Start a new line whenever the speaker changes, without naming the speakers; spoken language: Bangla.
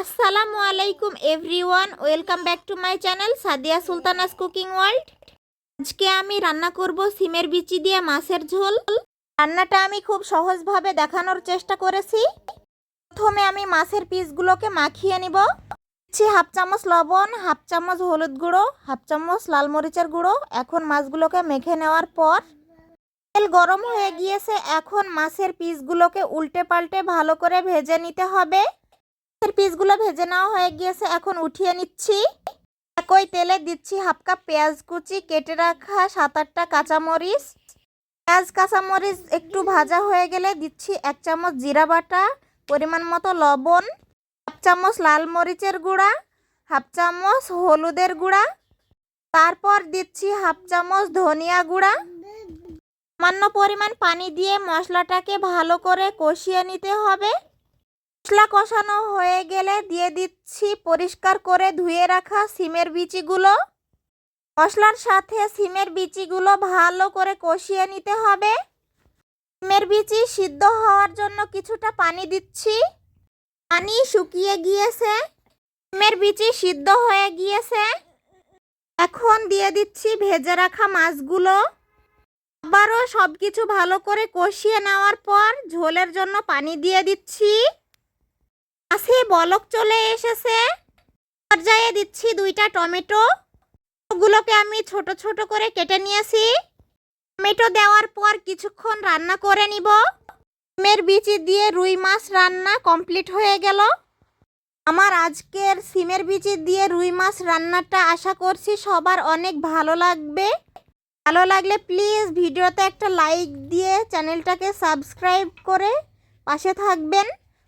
আসসালামু আলাইকুম everyone, welcome back to my channel Sadia Sultana's cooking world. আজকে আমি রান্না করব সিমের বিচি দিয়ে মাছের ঝোল। রান্নাটা আমি খুব সহজভাবে দেখানোর চেষ্টা করেছি। প্রথমে আমি মাছের পিসগুলোকে মাখিয়ে নিব। দিচ্ছি হাফ চামচ লবণ, হাফ চামচ হলুদ গুঁড়ো, হাফ চামচ লাল মরিচের গুঁড়ো। এখন মাছগুলোকে মেখে নেওয়ার পর তেল গরম হয়ে গিয়েছে। এখন মাছের পিসগুলোকে উল্টে পাল্টে ভালো করে ভেজে নিতে হবে। মাছের পিসগুলো ভেজে নেওয়া হয়ে গিয়েছে। এখন উঠিয়ে নিচ্ছি। একই তেলে দিচ্ছি হাফ কাপ পেঁয়াজ কুচি, কেটে রাখা সাত আটটা কাঁচামরিচ। পেঁয়াজ, কাঁচামরিচ একটু ভাজা হয়ে গেলে দিচ্ছি এক চামচ জিরা বাটা, পরিমাণ মতো লবণ, হাফ চামচ লাল মরিচের গুঁড়া, হাফ চামচ হলুদের গুঁড়া। তারপর দিচ্ছি হাফ চামচ ধনিয়া গুঁড়া। সামান্য পরিমাণ পানি দিয়ে মশলাটাকে ভালো করে কষিয়ে নিতে হবে। মশলা কষানো হয়ে গেলে দিয়ে দিচ্ছি পরিষ্কার করে ধুয়ে রাখা সিমের বিচিগুলো। মশলার সাথে সিমের বিচিগুলো ভালো করে কষিয়ে নিতে হবে। সিমের বিচি সিদ্ধ হওয়ার জন্য কিছুটা পানি দিচ্ছি। পানি শুকিয়ে গিয়েছে। সিমের বিচি সিদ্ধ হয়ে গিয়েছে। এখন দিয়ে দিচ্ছি ভেজে রাখা মাছগুলো। আবারও সব কিছু ভালো করে কষিয়ে নেওয়ার পর ঝোলের জন্য পানি দিয়ে দিচ্ছি। বলক চলে এসেছে। পর্যায়ে দিচ্ছি দুইটা টমেটো। ওগুলোকে আমি ছোট ছোট করে কেটে নিয়েছি। টমেটো দেওয়ার পর কিছুক্ষণ রান্না করে নিব। সিমের বিচি দিয়ে রুই মাছ রান্না কমপ্লিট হয়ে গেল। আমার আজকের সিমের বিচি দিয়ে রুই মাছ রান্নাটা আশা করছি সবার অনেক ভালো লাগবে। ভালো লাগলে প্লিজ ভিডিওতে একটা লাইক দিয়ে চ্যানেলটাকে সাবস্ক্রাইব করে পাশে থাকবেন।